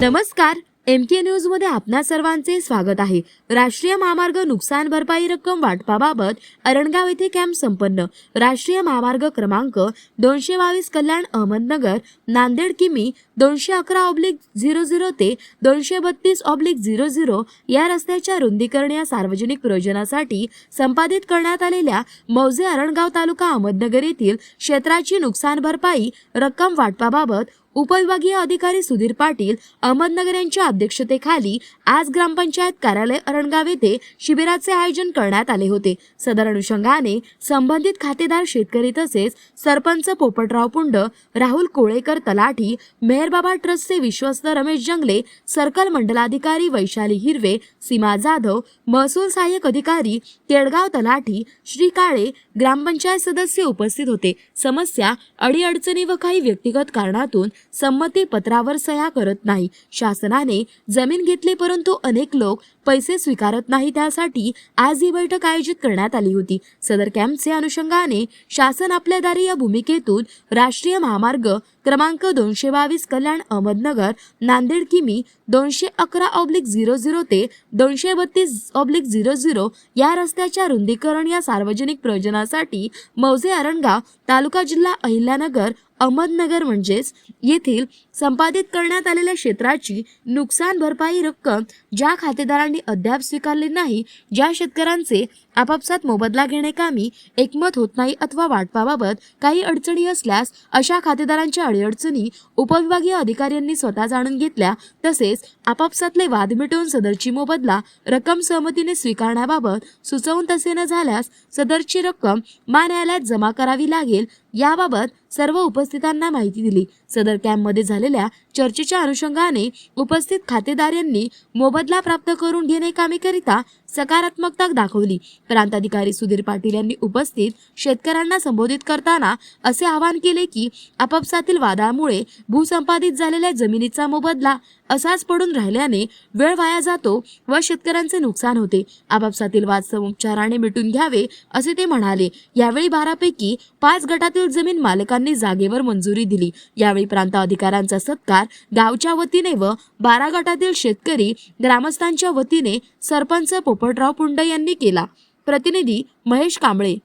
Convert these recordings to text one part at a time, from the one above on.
नमस्कार एम के न्यूजमध्ये आपणा सर्वांचे स्वागत आहे. राष्ट्रीय महामार्ग नुकसान भरपाई रक्कम वाटपाबाबत अरणगाव येथे कॅम्प संपन्न. राष्ट्रीय महामार्ग क्रमांक दोनशे बावीस कल्याण अहमदनगर नांदेड किमी दोनशे अकरा ऑब्लिक झिरो झिरो ते दोनशे बत्तीस ऑब्लिक झिरो झिरो या रस्त्याच्या रुंदीकरण या सार्वजनिक प्रयोजनासाठी संपादित करण्यात आलेल्या मौजे अरणगाव तालुका अहमदनगर येथील क्षेत्राची नुकसान भरपाई रक्कम वाटपाबाबत उपविभागीय अधिकारी सुधीर पाटील अहमदनगर यांच्या अध्यक्षतेखाली आज ग्रामपंचायत कार्यालय अरणगाव येथे शिबिराचे आयोजन करण्यात आले होते. सदर अनुषंगाने संबंधित खातेदार शेतकरी तसेच सरपंच पोपटराव पुंड राहुल कोळेकर तलाठी मेहरबाबा ट्रस्टचे विश्वस्त रमेश जंगले सर्कल मंडलाधिकारी वैशाली हिरवे सीमा जाधव महसूल सहाय्यक अधिकारी केडगाव तलाठी श्री काळे ग्रामपंचायत सदस्य उपस्थित होते. समस्या अडीअडचणी व काही व्यक्तिगत कारणातून संमती पत्रावर सह्या करत नाही. शासनाने जमीन घेतली परंतु अनेक लोक पैसे स्वीकारत नाही त्यासाठी आज ही बैठक आयोजित करण्यात आली होती. सदर कॅम्पचे अनुषंगाने शासन आपल्या दारी या भूमिकेतून राष्ट्रीय महामार्ग क्रमांक दोनशे बावीस कल्याण अहमदनगर नांदेड किमी दोनशे अकरा ऑब्लिक झिरो झिरो ते दोनशे बत्तीस ऑब्लिक झिरो झिरो या रस्त्याच्या रुंदीकरण या सार्वजनिक प्रयोजनासाठी मौजे अरणगाव तालुका जिल्हा अहिल्यानगर अहमदनगर म्हणजेच येथील संपादित करण्यात आलेल्या क्षेत्राची नुकसान भरपाई रक्कम ज्या खातेदारांनी अद्याप स्वीकारली नाही ज्या शेतकऱ्यांचे आपापसात मोबदला घेणेकामी एकमत होत नाही अथवा वाटपाबाबत काही अडचणी असल्यास अशा खातेदारांच्या अडीअडचणी उपविभागीय अधिकाऱ्यांनी स्वतः जाणून घेतल्या तसेच आपापसातले वाद मिटवून सदरची मोबदला रक्कम सहमतीने स्वीकारण्याबाबत सुचवून तसे न झाल्यास सदरची रक्कम मा न्यायालयात जमा करावी लागेल याबाबत सर्व उपस्थितांना माहिती दिली. सदर कॅम्पमध्ये झालेल्या चर्चेच्या अनुषंगाने उपस्थित खातेदार यांनी मोबदला प्राप्त करून घेणे कामेकरिता सकारात्मकता दाखवली. प्रांताधिकारी सुधीर पाटील यांनी उपस्थित शेतकऱ्यांना संबोधित करताना असे आवाहन केले की आपापसातील वादामुळे भूसंपादित झालेल्या जमिनीचा मोबदला असाच पडून राहिल्याने वेळ वाया जातो व शेतकऱ्यांचे नुकसान होते. आपापसातील वाद समुपचाराने मिटून घ्यावे असे ते म्हणाले. यावेळी बारापैकी पाच गटातील जमीन मालकांनी जागेवर मंजुरी दिली. यावेळी प्रांत अधिकाऱ्यांचा सत्कार गावच्या वतीने व बारा गटातील शेतकरी ग्रामस्थांच्या वतीने सरपंच पोपटराव पुंड यांनी केला. प्रतिनिधी महेश कांबळे.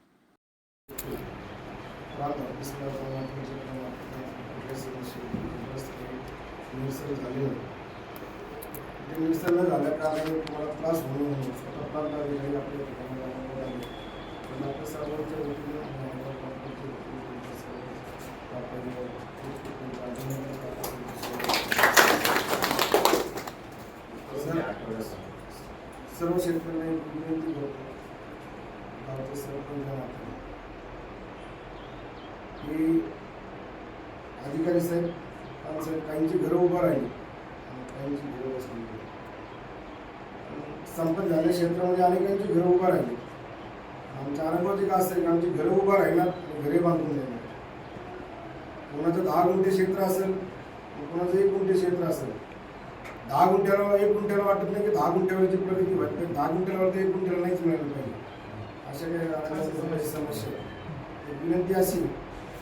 झाल्या कारणाने तुम्हाला त्रास होऊ नये स्वतः प्रांत अधिकारी आपल्या ठिकाणी आपल्या सर्वांच्या वतीने आणि आपल्या प्रांताच्या वतीने सर्व सर्व शेतकऱ्यांना एक विनंती करतो. भारतीय सरपंच की अधिकारी साहेब साहेब काहींची घरं उभं राहिली आणि काहींची घरं बसली. संपत झाल्या क्षेत्रामध्ये अनेकांची घरं उभं राहिली. आमच्या अनुभवात एक असं आहे की आमची घरं उभं राहणार घरे बांधून देणार कोणाचं दहा गुंठे क्षेत्र असेल कोणाचं एक गुंठे क्षेत्र असेल. दहा गुंठ्याला एक गुंठ्याला वाटत नाही की दहा गुंठ्यावरची प्रगती वाटते. दहा गुंठ्याला तर एक गुंठ्याला नाहीच मिळालं पाहिजे. अशा काही समस्या एक विनंती अशी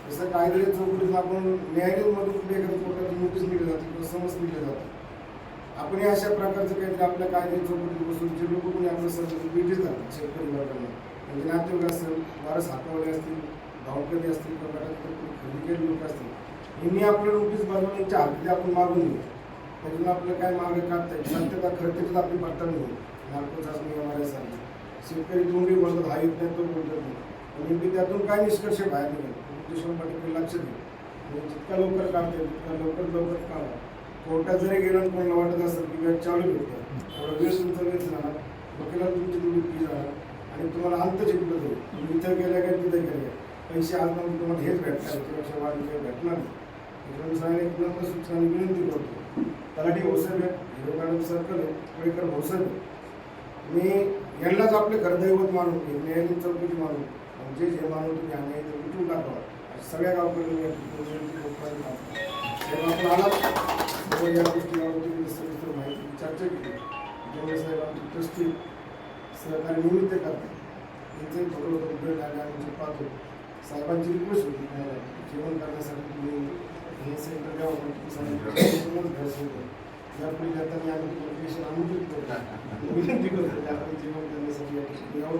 जसं कायद्याच्या चौकटीत आपण न्यायालयामधून कुठे एखाद्या कोर्टाची नोटीस दिली जाते किंवा समज दिली जाते. आपण अशा प्रकारचं काहीतरी आपल्या कायद्याच्या चौकटीत बसून जे लोक कोणी आपल्या सर्व भेटी जातात शेतकरी वर्गांना म्हणजे नातेवाईक असेल वारस हातावले असतील भावकरी असतील किंवा घरात लोक असतील यांनी आपले नोटीस बनवून यांच्या हाती आपण मागून घेऊ. त्यातून आपलं काय मागे काढता येईल सत्यता खरं त्याच्यात आपली पडताळणी होईल. नागपूर चाचणी एम आर एस आली शेतकरी तोंडी बोलतात हा येत नाही तो बोलतात नाही. पण नेमकी त्यातून काय निष्कर्ष बाहेर निघेल? ते पाटील लक्ष देईल. आणि जितका लवकर काढता येईल तितका लवकर लवकर काढा. कोर्टात जरी गेलं आणि कोणाला वाटत असेल की वेळ चालू भेटतं थोडा वेळ तुमचा वेळ जाणार वकिलाला तुमची तुम्ही फी जाणार आणि तुम्हाला अंत जिंकलं जाईल तुम्ही इथं गेल्या काय तिथं गेल्या? पैसे आज नंतर तुम्हाला हेच भेटणार त्याच्यापेक्षा वाढ काही भेटणार नाही. त्याच्यामुळे सांगितलं एक सूचना विनंती करतो. तलाठी भाऊसाहेब आहेत हिरो मॅडम सर्कल आहे कोळीकर भाऊसाहेब मी यांनाच आपले घरदैवत मानून न्यायालयीन चौकशी मानून म्हणजे जे मानून तुम्ही अन्याय ते मिटून टाकावा? अशा सगळ्या गावकऱ्यांनी या आपण आलात. तेव्हा या गोष्टीबाबत तुम्ही सविस्तर माहिती चर्चा केली. जेवढे साहेब आमचे ट्रस्टी सहकार्य निमित्त करतात यांचंही थोडं थोडं भेट आले आम्ही पाहतो साहेबांची रिक्वेस्ट होती न्यायालयात. जेवण करण्यासाठी तुम्ही हे सेंटर द्यावं तुम्ही सांगितलं घर सेंटर यापुढे करताना आम्ही नोटिफिकेशन आमंत्रित करतो. विनंती करतो की आपण जेवण करण्यासाठी या ठिकाणी यावं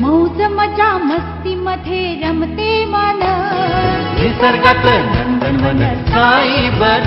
मौज मजा मस्ती मध्ये रमते मन निसर्गात नंदनवन साई बन